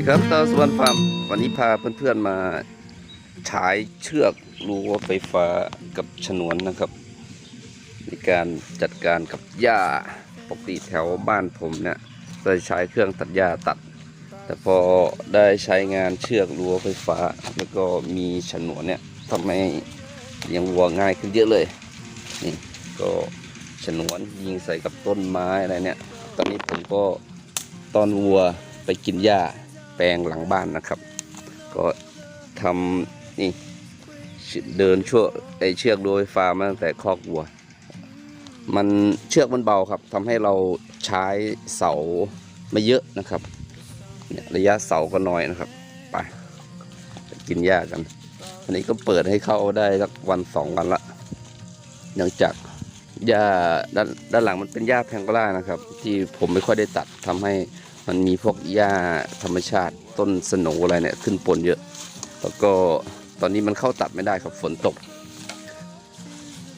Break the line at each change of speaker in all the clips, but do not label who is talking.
ดีครับตาสวรรค์ฟาร์มวันนี้พาเพื่อนๆมาฉายเชือกรั้วไฟฟ้ากับฉนวนนะครับในการจัดการกับหญ้าปกติแถวบ้านผมเนี่ยจะใช้เครื่องตัดหญ้าตัด แต่พอได้ใช้งานเชือกรั้วไฟฟ้า แล้วก็มีฉนวนเนี่ยทำให้เลี้ยงวัวง่ายขึ้นเยอะเลยนี่ก็ฉนวนยิงใส่กับต้นไม้อะไรเนี่ย ตอนนี้ผมก็ตอนวัวไปกินหญ้า ปลงหลังบ้านนะครับ ก็ทำนี่เดินชั่วไอเชือกรั้วไฟฟ้ามาตั้งแต่คอกวัว มันเชือกมันเบาครับทำให้เราใช้เสาไม่เยอะนะครับเนี่ยระยะเสาก็น้อยนะครับไปกินหญ้ากันอันนี้ก็เปิดให้เข้าได้สักวันสองวันละเนื่องจากหญ้าด้านด้านหลังมันเป็นหญ้าแพงกล่านะครับ ที่ผมไม่ค่อยได้ตัดทำให้ มันมีพวกหญ้าธรรมชาติต้นสโหนอะไรเนี่ยขึ้นปนเยอะ แล้วก็ตอนนี้มันเข้าตัดไม่ได้ครับฝนตก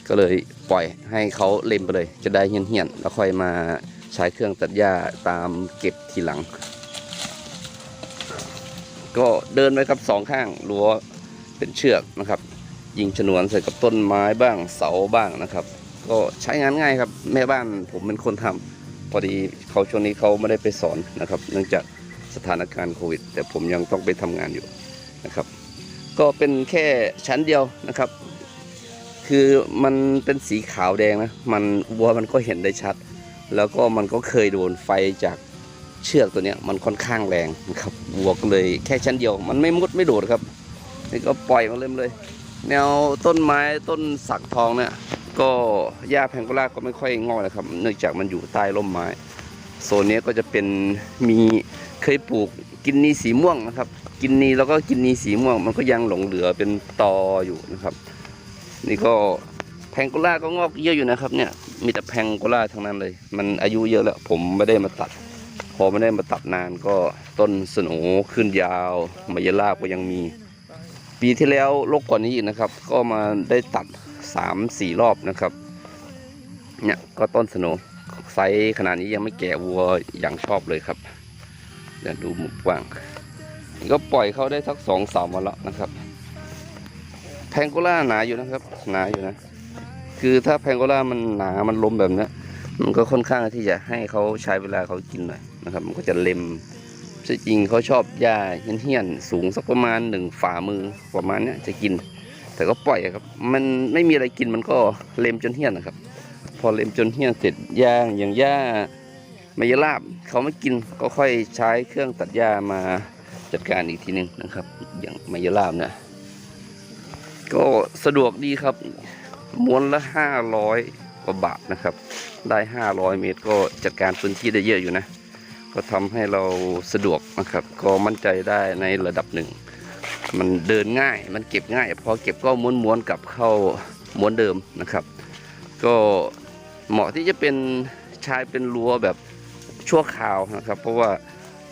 ก็เลยปล่อยให้เขาเล็มไปเลย จะได้เหี้ยนๆแล้วค่อยมาใช้เครื่องตัดหญ้าตามเก็บทีหลัง ก็เดินไปครับสองข้างรั้วเป็นเชือกนะครับ ยิงฉนวนใส่กับต้นไม้บ้างเสาบ้างนะครับ ก็ใช้งานง่ายครับ แม่บ้านผมเป็นคนทำ พอดีเขาช่วงนี้เขาไม่ได้ไปสอนนะครับ เนื่องจากสถานการณ์โควิด แต่ผมยังต้องไปทำงานอยู่นะครับ ก็เป็นแค่ชั้นเดียวนะครับ คือมันเป็นสีขาวแดงนะมันวัวมันก็เห็นได้ชัด แล้วก็มันก็เคยโดนไฟจากเชือกตัวเนี้ยมันค่อนข้างแรงนะครับวัวก็เลยแค่ชั้นเดียว มันไม่มุดไม่โดดครับนี่ก็ปล่อยมาเริ่มเลย แนวต้นไม้ต้นสักทองเนี่ย ก็หญ้าแพงโกลาก็ไม่ค่อยงอกนะครับ เนื่องจากมันอยู่ใต้ร่มไม้ โซนนี้ก็จะเป็นมีเคยปลูกกินนีสีม่วงนะครับ กินนีแล้วก็กินนีสีม่วง มันก็ยังหลงเหลือเป็นตออยู่นะครับ นี่ก็แพงโกลาก็งอกเยอะอยู่นะครับ เนี่ยมีแต่แพงโกลาทั้งนั้นเลย มันอายุเยอะแล้วผมไม่ได้มาตัด พอไม่ได้มาตัดนานก็ต้นสโหนขึ้นยาวมายาลาบก็ยังมี ปีที่แล้วลกกว่านี้อีกนะครับ ก็มาได้ตัด สามสี่รอบนะครับ เนี่ยก็ต้นสนไซส์ขนาดนี้ยังไม่แก่วัวอย่างชอบเลยครับเดี๋ยวดูหมุกว้าง ก็ปล่อยเขาได้สักสองสามวันแล้วนะครับ แพงโกล่าหนาอยู่นะครับ หนาอยู่นะ คือถ้าแพงโกล่ามันหนามันล้มแบบนี้มันก็ค่อนข้างที่จะให้เขาใช้เวลาเขากินหน่อยนะครับ มันก็จะเล็มจริงเขาชอบหญ้าเหี้ยนๆสูงสักประมาณหนึ่งฝ่ามือประมาณนี้จะกิน แต่ก็ปล่อยครับ มันไม่มีอะไรกินมันก็เล็มจนเหี้ยนนะครับ พอเล็มจนเหี้ยนเสร็จหญ้าอย่างหญ้ามายลาบเขาไม่กินก็ค่อยใช้เครื่องตัดหญ้ามาจัดการอีกทีหนึ่งนะครับ อย่างมายลาบเนี่ยก็สะดวกดีครับม้วนละห้าร้อยกว่าบาทนะครับ ได้ห้าร้อยเมตรก็จัดการพื้นที่ได้เยอะอยู่นะ ก็ทำให้เราสะดวกนะครับ ก็มั่นใจได้ในระดับหนึ่ง มันเดินง่าย มันเก็บง่าย พอเก็บก็ม้วนๆกลับเข้าม้วนเดิมนะครับ ก็เหมาะที่จะเป็นชายเป็นรั้วแบบชั่วคราวนะครับ เพราะว่า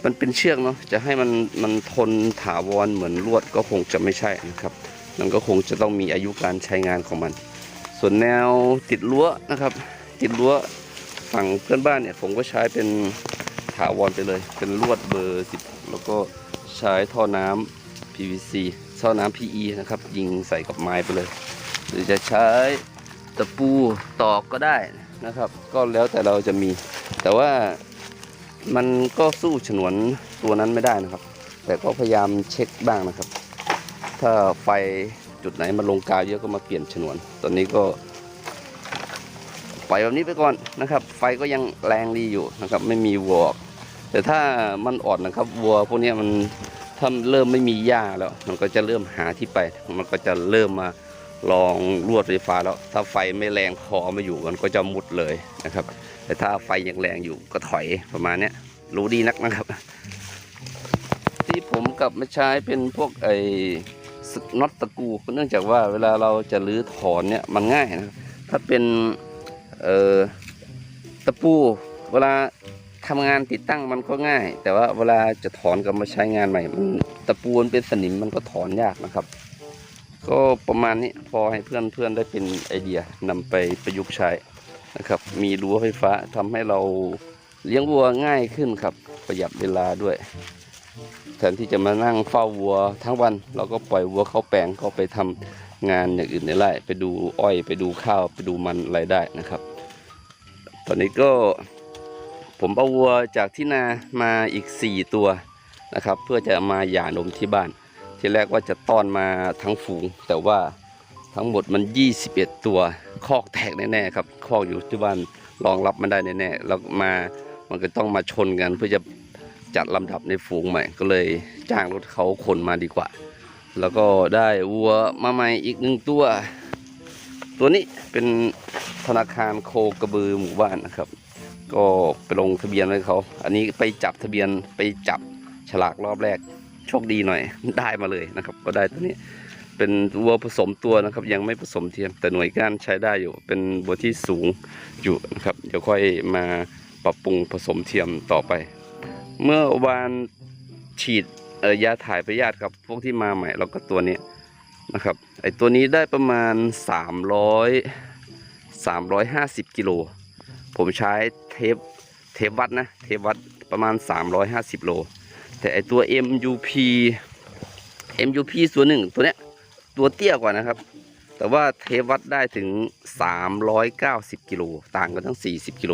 มันเป็นเชือกเนาะจะให้มันมันทนถาวรเหมือนลวดก็คงจะไม่ใช่นะครับ มันก็คงจะต้องมีอายุการใช้งานของมัน ส่วนแนวติดรั้วนะครับ ติดรั้วฝั่งเพื่อนบ้านเนี่ยผมก็ใช้เป็นถาวรไปเลย เป็นลวดเบอร์สิบแล้วก็ใช้ท่อน้ำ PVC ท่อน้ำ PE นะครับ ยิงใส่กับไม้ไปเลย หรือจะใช้ตะปูตอกก็ได้นะครับ ก็แล้วแต่เราจะมี แต่ว่ามันก็สู้ฉนวนตัวนั้นไม่ได้นะครับ แต่ก็พยายามเช็คบ้างนะครับ ถ้าไฟจุดไหนมันลงกาวเยอะก็มาเปลี่ยนฉนวน ตอนนี้ก็ปล่อยแบบนี้ไปก่อนนะครับ ไฟก็ยังแรงดีอยู่นะครับ ไม่มีวัวอกแต่ถ้ามันอ่อนนะครับ วัวพวกนี้มัน ถ้าเริ่มไม่มีหญ้าแล้ว มันก็จะเริ่มหาที่ไป มันก็จะเริ่มมาลองลวดไฟฟ้าแล้ว ถ้าไฟไม่แรงพอมาอยู่มันก็จะมุดเลยนะครับ แต่ถ้าไฟยังแรงอยู่ก็ถอยประมาณเนี้ยรู้ดีนักนะครับ ที่ผมกลับมาใช้เป็นพวกไอ้น็อตตะกูเนื่องจากว่าเวลาเราจะรื้อถอนเนี่ยมันง่ายนะถ้าเป็นเอ่อตะปูเวลา ทำงานติดตั้งมันก็ง่าย แต่ว่าเวลาจะถอนกลับมาใช้งานใหม่ มันตะปูนเป็นสนิมมันก็ถอนยากนะครับ ก็ประมาณนี้พอให้เพื่อนเพื่อนๆได้เป็นไอเดียนำไปประยุกต์ใช้นะครับ มีรั้วไฟฟ้าทำให้เราเลี้ยงวัวง่ายขึ้นครับ ประหยัดเวลาด้วยแทนที่จะมานั่งเฝ้าวัวทั้งวัน เราก็ปล่อยวัวเข้าแปลงก็ไปทำงานอย่างอื่นในไร่ไปดูอ้อยไปดูข้าวไปดูมันอะไรได้นะครับ ตอนนี้ก็ ผมเอาวัวจากที่นามาอีก 4 ตัวนะครับ เพื่อจะมาหย่านมที่บ้าน ที่แรกว่าจะต้อนมาทั้งฝูง แต่ว่าทั้งหมดมัน 21 ตัว คอกแตกแน่ๆครับ คอกอยู่ที่บ้านรองรับมันได้แน่ๆแล้วมามันก็ต้องมาชนกันเพื่อจะจัดลำดับในฝูงใหม่ ก็เลยจ้างรถเขาขนมาดีกว่า แล้วก็ได้วัวมาใหม่อีกหนึ่งตัว ตัวนี้เป็นธนาคารโคกระบือหมู่บ้านนะครับ ก็ไปลงทะเบียนไว้เขา อันนี้ไปจับทะเบียนไปจับฉลากรอบแรกโชคดีหน่อยได้มาเลยนะครับ ก็ได้ตัวนี้เป็นวัวผสมตัวนะครับ ยังไม่ผสมเทียมแต่หน่วยก้านใช้ได้อยู่ เป็นวัวที่สูงอยู่นะครับเดี๋ยวค่อยมาปรับปรุงผสมเทียมต่อไป เมื่อวานฉีดยาถ่ายพยาธิครับพวกที่มาใหม่แล้วก็ตัวนี้นะครับไอตัวนี้ได้ประมาณ 300 350กิโล ผมใช้เทปเทปวัดนะ เทปวัดประมาณ 350 โล แต่ไอตัว MUP MUP ส่วนหนึ่งตัวเนี้ยตัวเตี้ยกว่านะครับ แต่ว่าเทปวัดได้ถึง 390 กิโลต่างกันทั้ง 40 กิโล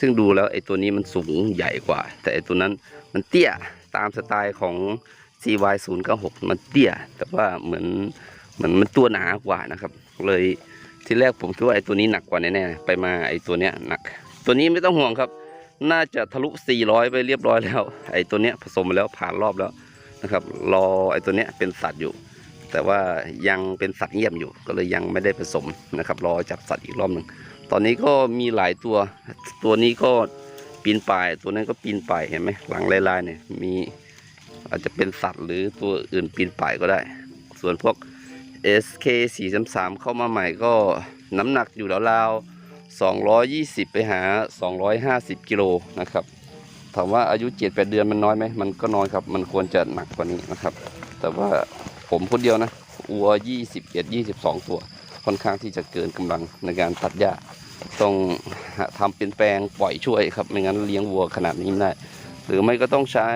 ซึ่งดูแล้วไอตัวนี้มันสูงใหญ่กว่า แต่ไอตัวนั้นมันเตี้ยตามสไตล์ของ CY 0 9 6 มันเตี้ย แต่ว่าเหมือนเหมือนมันตัวหนากว่านะครับ เลย ที่แรกผมคิดว่าไอ้ตัวนี้หนักกว่าแน่ๆไปมาไอ้ตัวเนี้ยหนัก ตัวนี้ไม่ต้องห่วงครับ น่าจะทะลุ 400 ไปเรียบร้อยแล้ว ไอ้ตัวเนี้ยผสมแล้วผ่านรอบแล้วนะครับ รอไอ้ตัวเนี้ยเป็นสัตว์อยู่ แต่ว่ายังเป็นสัตว์เงียบอยู่ ก็เลยยังไม่ได้ผสมนะครับ รอจับสัตว์อีกรอบหนึ่งตอนนี้ก็มีหลายตัว ตัวนี้ก็ปีนป่าย ตัวนั้นก็ปีนป่ายเห็นไหมหลังลายๆเนี่ยมีอาจจะเป็นสัตว์หรือตัวอื่นปีนป่ายก็ได้ ส่วนพวก SK 4 3 3เข้ามาใหม่ก็น้ำหนักอยู่ราวๆ220 ไปหา 250 กิโลนะครับถามว่าอายุ 7-8 เดือนมันน้อยไหมมันก็น้อยครับ มันควรจะหนักกว่านี้นะครับ แต่ว่าผมคนเดียวนะวัว 21 22 ตัว ค่อนข้างที่จะเกินกำลังในการตัดหญ้าต้องทำเป็นแปลงปล่อยช่วยครับ ไม่งั้นเลี้ยงวัวขนาดนี้ไม่ได้ หรือไม่ก็ต้องใช้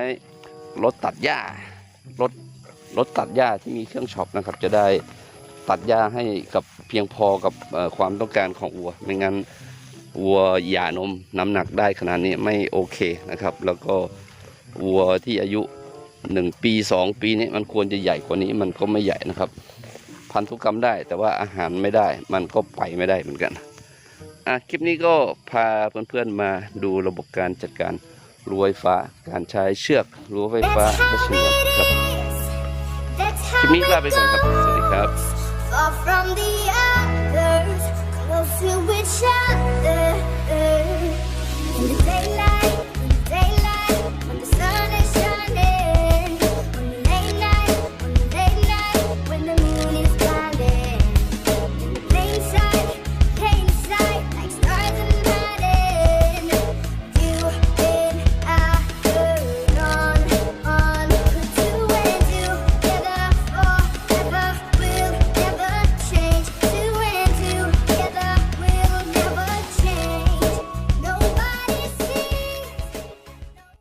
รถตัดหญ้ารถรถตัดหญ้าที่มีเครื่องช็อปนะครับ จะได้ ตัดหญ้าให้กับเพียงพอกับความต้องการของวัว ไม่งั้นวัวหย่านมน้ำหนักได้ขนาดนี้ไม่โอเคนะครับ แล้วก็วัวที่อายุหนึ่งปีสองปีนี้มันควรจะใหญ่กว่านี้มันก็ไม่ใหญ่นะครับ พันธุกรรมได้แต่ว่าอาหารไม่ได้ มันก็ไปไม่ได้เหมือนกันอะคลิปนี้ก็พาเพื่อนๆมาดูระบบการจัดการรั้วไฟฟ้า การใช้เชือกรั้วไฟฟ้าและชนวนครับคลิปนี้ลาไปก่อนครับ สวัสดีครับ
Far from the others, close to each other. In the daylight,